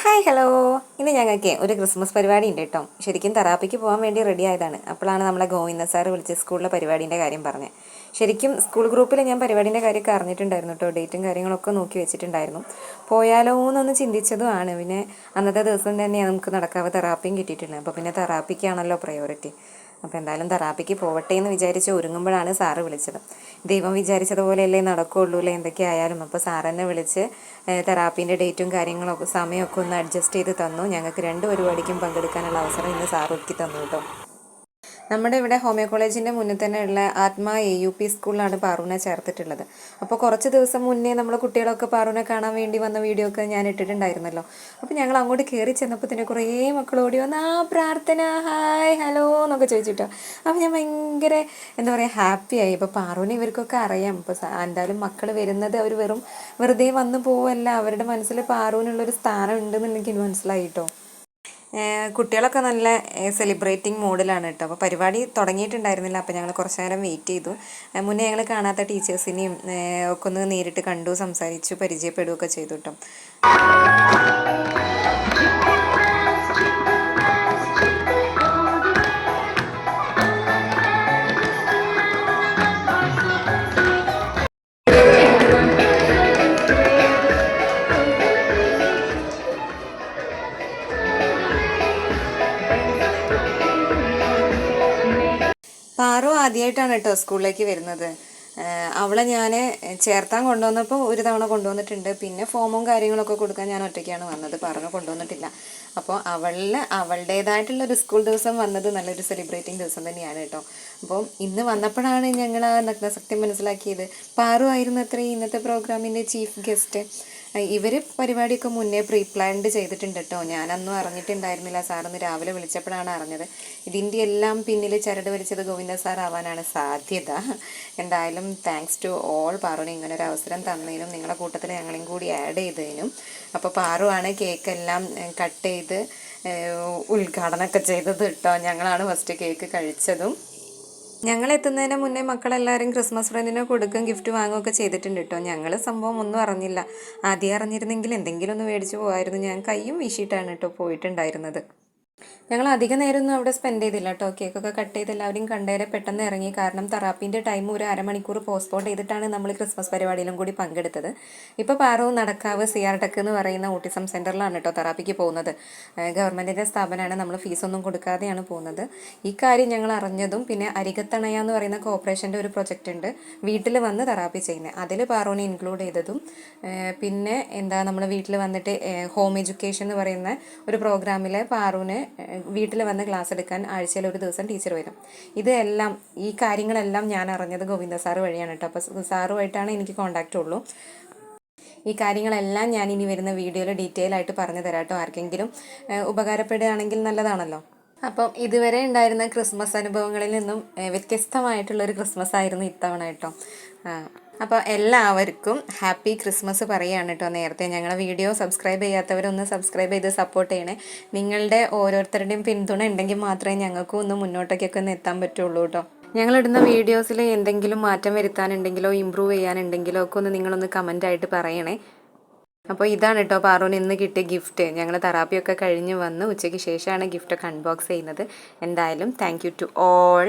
Hi hello. ഇന്ന് ഞങ്ങൾക്ക് ഒരു ക്രിസ്മസ് പരിപാടി ഉണ്ട് കേട്ടോ. ശരിക്കും തെറാപ്പിക്ക് പോകാൻ വേണ്ടി റെഡി ആയതാണ്. അപ്പോഴാണ് നമ്മളെ ഗോവിന്ദ സാർ വിളിച്ച് സ്കൂളിലെ പരിപാടീന്റെ കാര്യം പറഞ്ഞത്. ശരിക്കും സ്കൂൾ ഗ്രൂപ്പിൽ ഞാൻ പരിപാടീന്റെ കാര്യമൊക്കെ അറിഞ്ഞിട്ടുണ്ടായിരുന്നു കേട്ടോ. ഡേറ്റും കാര്യങ്ങളൊക്കെ നോക്കി വെച്ചിട്ടുണ്ടായിരുന്നു. പോയാലോ എന്നൊന്ന് ചിന്തിച്ചതുമാണ് പിന്നെ അന്നത്തെ ദിവസം തന്നെ നമുക്ക് നടക്കാവ് തെറാപ്പിയും കിട്ടിയിട്ടുണ്ട് അപ്പോൾ പിന്നെ തെറാപ്പിക്കാണല്ലോ പ്രയോറിറ്റി അപ്പോൾ എന്തായാലും തെറാപ്പിക്ക് പോവട്ടെ എന്ന് വിചാരിച്ച് ഒരുങ്ങുമ്പോഴാണ് സാറ് വിളിച്ചത്. ദൈവം വിചാരിച്ചതുപോലെയല്ലേ നടക്കുകയുള്ളൂ അല്ലേ എന്തൊക്കെ ആയാലും. അപ്പോൾ സാറെന്നെ വിളിച്ച് തെറാപ്പീന്റെ ഡേറ്റും കാര്യങ്ങളൊക്കെ സമയമൊക്കെ ഒന്ന് അഡ്ജസ്റ്റ് ചെയ്ത് തന്നു. ഞങ്ങൾക്ക് രണ്ട് പരിപാടിക്കും പങ്കെടുക്കാനുള്ള അവസരം ഇന്ന് സാർ ഒരുക്കി തന്നു കേട്ടോ. നമ്മുടെ ഇവിടെ ഹോമിയോ കോളേജിന്റെ മുന്നിൽ തന്നെ ഉള്ള ആത്മാ എ യു പി സ്കൂളിലാണ് പാറൂനെ ചേർത്തിട്ടുള്ളത്. അപ്പോൾ കുറച്ച് ദിവസം മുന്നേ നമ്മൾ കുട്ടികളൊക്കെ പാറുവിനെ കാണാൻ വേണ്ടി വന്ന വീഡിയോ ഒക്കെ ഞാൻ ഇട്ടിട്ടുണ്ടായിരുന്നല്ലോ. അപ്പോൾ ഞങ്ങൾ അങ്ങോട്ട് കയറി ചെന്നപ്പോൾ തന്നെ കുറേ മക്കൾ ഓടി വന്ന് ആ പ്രാർത്ഥന ഹായ് ഹലോ എന്നൊക്കെ ചോദിച്ചിട്ടോ. അപ്പോൾ ഞാൻ ഭയങ്കര എന്താ പറയുക ഹാപ്പിയായി ഇപ്പോൾ പാറൂനെ ഇവർക്കൊക്കെ അറിയാം. ഇപ്പോൾ എന്തായാലും മക്കൾ വരുന്നത് അവർ വെറും വെറുതെ വന്നു പോവല്ല. അവരുടെ മനസ്സിൽ പാറുവിനുള്ളൊരു സ്ഥാനം ഉണ്ടെന്നുണ്ടെങ്കിൽ എനിക്ക് മനസ്സിലായി കേട്ടോ കുട്ടികളൊക്കെ നല്ല സെലിബ്രേറ്റിംഗ് മൂഡിലാണ് കേട്ടോ അപ്പോൾ പരിപാടി തുടങ്ങിയിട്ടുണ്ടായിരുന്നില്ല അപ്പോൾ ഞങ്ങൾ കുറച്ച് നേരം വെയിറ്റ് ചെയ്തു. മുന്നേ ഞങ്ങൾ കാണാത്ത ടീച്ചേഴ്സിനെയും ഒക്കെ ഒന്ന് നേരിട്ട് കണ്ടു സംസാരിച്ചു പരിചയപ്പെടുകയൊക്കെ ചെയ്തു കേട്ടോ പാറു ആദ്യമായിട്ടാണ് കേട്ടോ സ്കൂളിലേക്ക് വരുന്നത്. അവളെ ഞാൻ ചേർത്താൻ കൊണ്ടുവന്നപ്പോൾ ഒരു തവണ കൊണ്ടുവന്നിട്ടുണ്ട്. പിന്നെ ഫോമും കാര്യങ്ങളൊക്കെ കൊടുക്കാൻ ഞാൻ ഒറ്റയ്ക്കാണ് വന്നത്. പറഞ്ഞു കൊണ്ടുവന്നിട്ടില്ല. അപ്പോൾ അവളിൽ അവളുടേതായിട്ടുള്ള ഒരു സ്കൂൾ ദിവസം വന്നത് നല്ലൊരു സെലിബ്രേറ്റിംഗ് ദിവസം തന്നെയാണ് കേട്ടോ. അപ്പോൾ ഇന്ന് വന്നപ്പോഴാണ് ഞങ്ങൾ ആ നഗ്നസത്യം മനസ്സിലാക്കിയത്. പാറു ആയിരുന്നു അത്രയും ഇന്നത്തെ പ്രോഗ്രാമിന്റെ ചീഫ് ഗസ്റ്റ്. ഇവർ പരിപാടിയൊക്കെ മുന്നേ പ്രീ പ്ലാൻഡ് ചെയ്തിട്ടുണ്ട് കേട്ടോ ഞാനൊന്നും അറിഞ്ഞിട്ടുണ്ടായിരുന്നില്ല. സാറൊന്ന് രാവിലെ വിളിച്ചപ്പോഴാണ് അറിഞ്ഞത്. ഇതിന്റെ എല്ലാം പിന്നിൽ ചരട് വലിച്ചത് ഗോവിന്ദ സാർ ആവാനാണ് സാധ്യത. എന്തായാലും താങ്ക്സ് ടു ഓൾ പാറുവിന് ഇങ്ങനെ ഒരു അവസരം തന്നതിനും നിങ്ങളുടെ കൂട്ടത്തിൽ ഞങ്ങളെയും കൂടി ആഡ് ചെയ്തതിനും അപ്പോൾ പാറുവാണ് കേക്കെല്ലാം കട്ട് ചെയ്ത് ഉദ്ഘാടനമൊക്കെ ചെയ്തത് കേട്ടോ ഞങ്ങളാണ് ഫസ്റ്റ് കേക്ക് കഴിച്ചതും. ഞങ്ങൾ എത്തുന്നതിന് മുന്നേ മക്കളെല്ലാവരും ക്രിസ്മസ് ഫ്രണ്ടിനെ കൊടുക്കും ഗിഫ്റ്റ് വാങ്ങുകയൊക്കെ ചെയ്തിട്ടുണ്ട് കേട്ടോ. ഞങ്ങൾ സംഭവം ഒന്നും അറിഞ്ഞില്ല. ആദ്യം അറിഞ്ഞിരുന്നെങ്കിൽ എന്തെങ്കിലും ഒന്ന് മേടിച്ച് പോകായിരുന്നു ഞാൻ കയ്യും വീശിയിട്ടാണ് കേട്ടോ പോയിട്ടുണ്ടായിരുന്നത്. ഞങ്ങൾ അധിക നേരമൊന്നും അവിടെ സ്പെൻഡ് ചെയ്തില്ല കേട്ടോ കേക്കൊക്കെ കട്ട് ചെയ്ത് എല്ലാവരും കണ്ടേരെ പെട്ടെന്ന് ഇറങ്ങി. കാരണം തറാപ്പിന്റെ ടൈം ഒരു അരമണിക്കൂർ പോസ്റ്റ്പോൺ ചെയ്തിട്ടാണ് നമ്മൾ ക്രിസ്മസ് പരിപാടിയിലും കൂടി പങ്കെടുത്തത്. ഇപ്പോൾ പാറവും നടക്കാവ് സി ആർ ടെക് എന്ന് പറയുന്ന ഓട്ടിസം സെന്ററിലാണ് കേട്ടോ തെറാപ്പിക്ക് പോകുന്നത്. ഗവൺമെന്റിന്റെ സ്ഥാപനമാണ്. നമ്മൾ ഫീസൊന്നും കൊടുക്കാതെയാണ് പോകുന്നത്. ഈ കാര്യം ഞങ്ങൾ അറിഞ്ഞതും പിന്നെ അരികത്തണയ എന്ന് പറയുന്ന കോർപ്പറേഷന്റെ ഒരു പ്രൊജക്റ്റ് ഉണ്ട്. വീട്ടിൽ വന്ന് തെറാപ്പി ചെയ്യുന്നത് അതിൽ പാറോനെ ഇൻക്ലൂഡ് ചെയ്തതും പിന്നെ എന്താ നമ്മൾ വീട്ടിൽ വന്നിട്ട് ഹോം എഡ്യൂക്കേഷൻ എന്ന് പറയുന്ന ഒരു പ്രോഗ്രാമിൽ പാറൂന് വീട്ടിൽ വന്ന് ക്ലാസ് എടുക്കാൻ ആഴ്ചയിൽ ഒരു ദിവസം ടീച്ചർ വരും. ഇതെല്ലാം ഈ കാര്യങ്ങളെല്ലാം ഞാൻ അറിഞ്ഞത് ഗോവിന്ദ സാറ് വഴിയാണ് കേട്ടോ. അപ്പോൾ സാറുമായിട്ടാണ് എനിക്ക് കോണ്ടാക്റ്റ് ഉള്ളൂ. ഈ കാര്യങ്ങളെല്ലാം ഞാൻ ഇനി വരുന്ന വീഡിയോയിൽ ഡീറ്റെയിൽ ആയിട്ട് പറഞ്ഞു തരാം കേട്ടോ. ആർക്കെങ്കിലും ഉപകാരപ്പെടുകയാണെങ്കിൽ നല്ലതാണല്ലോ. അപ്പം ഇതുവരെ ഉണ്ടായിരുന്ന ക്രിസ്മസ് അനുഭവങ്ങളിൽ നിന്നും വ്യത്യസ്തമായിട്ടുള്ളൊരു ക്രിസ്മസ് ആയിരുന്നു ഇത്തവണ കേട്ടോ. അപ്പോൾ എല്ലാവർക്കും ഹാപ്പി ക്രിസ്മസ് പറയുകയാണ് കേട്ടോ നേരത്തെ. ഞങ്ങളെ വീഡിയോ സബ്സ്ക്രൈബ് ചെയ്യാത്തവരൊന്ന് സബ്സ്ക്രൈബ് ചെയ്ത് സപ്പോർട്ട് ചെയ്യണേ. നിങ്ങളുടെ ഓരോരുത്തരുടെയും പിന്തുണ ഉണ്ടെങ്കിൽ മാത്രമേ ഞങ്ങൾക്കും ഒന്ന് മുന്നോട്ടേക്കൊക്കെ ഒന്ന് എത്താൻ പറ്റുള്ളൂ കേട്ടോ. ഞങ്ങളിടുന്ന വീഡിയോസിൽ എന്തെങ്കിലും മാറ്റം വരുത്താനുണ്ടെങ്കിലോ ഇമ്പ്രൂവ് ചെയ്യാനുണ്ടെങ്കിലോ ഒക്കെ ഒന്ന് നിങ്ങളൊന്ന് കമന്റായിട്ട് പറയണേ. അപ്പോൾ ഇതാണ് കേട്ടോ പാറൂന് ഇന്ന് കിട്ടിയ ഗിഫ്റ്റ് ഞങ്ങൾ തെറാപ്പിയൊക്കെ കഴിഞ്ഞ് വന്ന് ഉച്ചയ്ക്ക് ശേഷമാണ് ഗിഫ്റ്റൊക്കെ അൺബോക്സ് ചെയ്യുന്നത്. എന്തായാലും താങ്ക് ടു ഓൾ